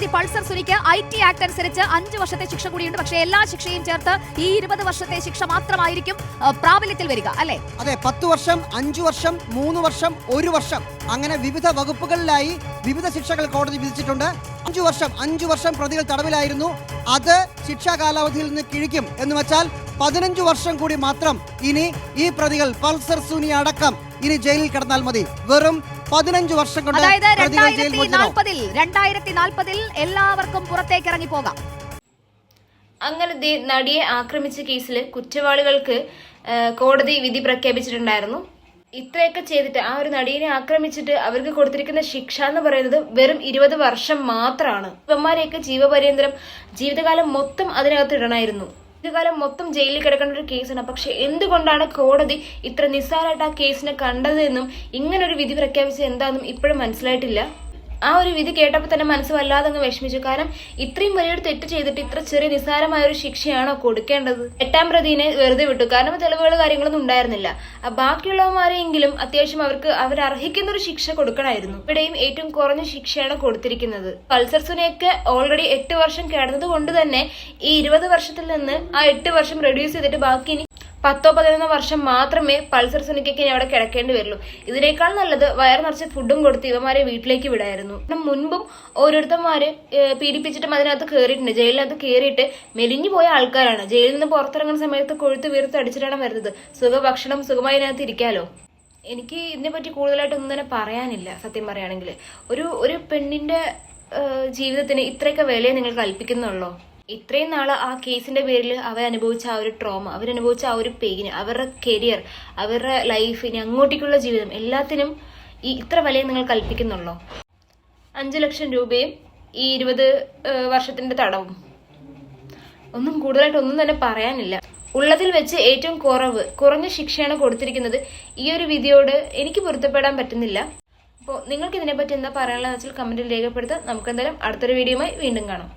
പ്രതി പൾസർ സുനിക്ക് I T act അനുസരിച്ച് അഞ്ചു വർഷത്തെ ശിക്ഷ കൂടിയുണ്ട്. പക്ഷേ എല്ലാ ശിക്ഷയും ചേർത്ത് ഈ ഇരുപത് വർഷത്തെ ശിക്ഷ മാത്രമായിരിക്കും പ്രാബല്യത്തിൽ വരിക അല്ലെ? അതെ പത്ത് വർഷം അഞ്ചു വർഷം മൂന്ന് വർഷം ഒരു വർഷം. അങ്ങനെ വിവിധ വകുപ്പുകളിലായി വിവിധ ശിക്ഷകൾ കോടതി വിധിച്ചിട്ടുണ്ട്. അഞ്ചു വർഷം അഞ്ചു വർഷം പ്രതികൾ തടവിലായിരുന്നു. അത് ശിക്ഷാ കാലാവധിയിൽ നിന്ന് കിഴിക്കും. എന്ന് വെച്ചാൽ പതിനഞ്ചു വർഷം കൂടി മാത്രം ഇനി ഈ പ്രതികൾ പൾസർ സുനി അടക്കം ഇനി ജയിലിൽ കിടന്നാൽ മതി. വെറും പതിനഞ്ച് വർഷം കൊണ്ട് രണ്ടായിരത്തി നാൽപ്പതിൽ എല്ലാവർക്കും പുറത്തേക്ക് ഇറങ്ങി പോകാം. അങ്ങനെ ദേ നടിയെ ആക്രമിച്ച കേസിൽ കുറ്റവാളികൾക്ക് കോടതി വിധി പ്രഖ്യാപിച്ചിട്ടുണ്ടായിരുന്നു. ഇത്രയൊക്കെ ചെയ്തിട്ട് ആ ഒരു നടിയെ ആക്രമിച്ചിട്ട് അവർക്ക് കൊടുത്തിരിക്കുന്ന ശിക്ഷ എന്ന് പറയുന്നത് വെറും ഇരുപത് വർഷം മാത്രമാണ്. ഇവന്മാരെയൊക്കെ ജീവപര്യന്തരം ജീവിതകാലം മൊത്തം അതിനകത്ത് ഇടണമായിരുന്നു ജീവിതകാലം മൊത്തം ജയിലിൽ കിടക്കേണ്ട ഒരു കേസാണ്. പക്ഷെ എന്തുകൊണ്ടാണ് കോടതി ഇത്ര നിസ്സാരമായിട്ട് ആ കേസിനെ കണ്ടതെന്നും ഇങ്ങനൊരു വിധി പ്രഖ്യാപിച്ചത് എന്താണെന്നും ഇപ്പോഴും മനസ്സിലായിട്ടില്ല? ആ ഒരു വിധി കേട്ടപ്പോൾ തന്നെ മനസ്സ് വല്ലാതെ അങ്ങ് വിഷമിച്ചു. കാരണം ഇത്രയും വലിയൊരു തെറ്റ് ചെയ്തിട്ട് ഇത്ര ചെറിയ നിസ്സാരമായ ഒരു ശിക്ഷയാണോ കൊടുക്കേണ്ടത്? എട്ടാം പ്രതിനെ വെറുതെ വിട്ടു. കാരണം തെളിവുകൾ കാര്യങ്ങളൊന്നും ഉണ്ടായിരുന്നില്ല. ആ ബാക്കിയുള്ളവന്മാരെങ്കിലും അത്യാവശ്യം അവർക്ക് അവർ അർഹിക്കുന്ന ഒരു ശിക്ഷ കൊടുക്കണമായിരുന്നു. ഇവിടെയും ഏറ്റവും കുറഞ്ഞ ശിക്ഷയാണ് കൊടുത്തിരിക്കുന്നത്. പൾസർ ഓൾറെഡി എട്ട് വർഷം കിടന്നത് കൊണ്ട് തന്നെ ഈ ഇരുപത് വർഷത്തിൽ നിന്ന് ആ എട്ട് വർഷം റെഡ്യൂസ് ചെയ്തിട്ട് ബാക്കി പത്തോ പതിനൊന്നോ വർഷം മാത്രമേ പൾസർ സുനിക്കയ്ക്ക് അവിടെ കിടക്കേണ്ടി വരുള്ളൂ. ഇതിനേക്കാൾ നല്ലത് വയർ നിറച്ച് ഫുഡും കൊടുത്ത് ഇവമാരെ വീട്ടിലേക്ക് വിടായിരുന്നു. കാരണം മുൻപും ഓരോരുത്തന്മാര് പീഡിപ്പിച്ചിട്ടും അതിനകത്ത് കയറിയിട്ടുണ്ട് ജയിലിനകത്ത് കയറിയിട്ട് മെലിഞ്ഞു പോയ ആൾക്കാരാണ്. ജയിലിൽ നിന്ന് പുറത്തിറങ്ങുന്ന സമയത്ത് കൊഴുത്ത് വീർത്ത് അടിച്ചിട്ടാണ് വരുന്നത്. സുഖഭക്ഷണം സുഖമായി അതിനകത്ത് ഇരിക്കാലോ? എനിക്ക് ഇതിനെപ്പറ്റി കൂടുതലായിട്ടൊന്നും തന്നെ പറയാനില്ല സത്യം പറയുകയാണെങ്കിൽ ഒരു ഒരു പെണ്ണിന്റെ ജീവിതത്തിന് ഇത്രയൊക്കെ വിലയെ നിങ്ങൾ കൽപ്പിക്കുന്നുള്ളോ? ഇത്രയും നാൾ ആ കേസിന്റെ പേരിൽ അവർ അനുഭവിച്ച ആ ഒരു ട്രോമ അവരനുഭവിച്ച ആ ഒരു പെയിന് അവരുടെ കരിയർ അവരുടെ ലൈഫ് ഇനി അങ്ങോട്ടേക്കുള്ള ജീവിതം എല്ലാത്തിനും ഈ ഇത്ര വിലയും നിങ്ങൾ കൽപ്പിക്കുന്നുള്ളോ? അഞ്ചു ലക്ഷം രൂപയും ഈ ഇരുപത് വർഷത്തിന്റെ തടവും. ഒന്നും കൂടുതലായിട്ട് ഒന്നും തന്നെ പറയാനില്ല. ഉള്ളതിൽ വെച്ച് ഏറ്റവും കുറവ് കുറഞ്ഞ ശിക്ഷയാണ് കൊടുത്തിരിക്കുന്നത് ഈ ഒരു വിധിയോട് എനിക്ക് പൊരുത്തപ്പെടാൻ പറ്റുന്നില്ല. അപ്പോൾ നിങ്ങൾക്ക് ഇതിനെപ്പറ്റി എന്താ പറയാനുള്ളതെന്ന് വെച്ചാൽ കമന്റിൽ രേഖപ്പെടുത്താം. നമുക്ക് എന്തായാലും അടുത്തൊരു വീഡിയോയുമായി വീണ്ടും കാണാം.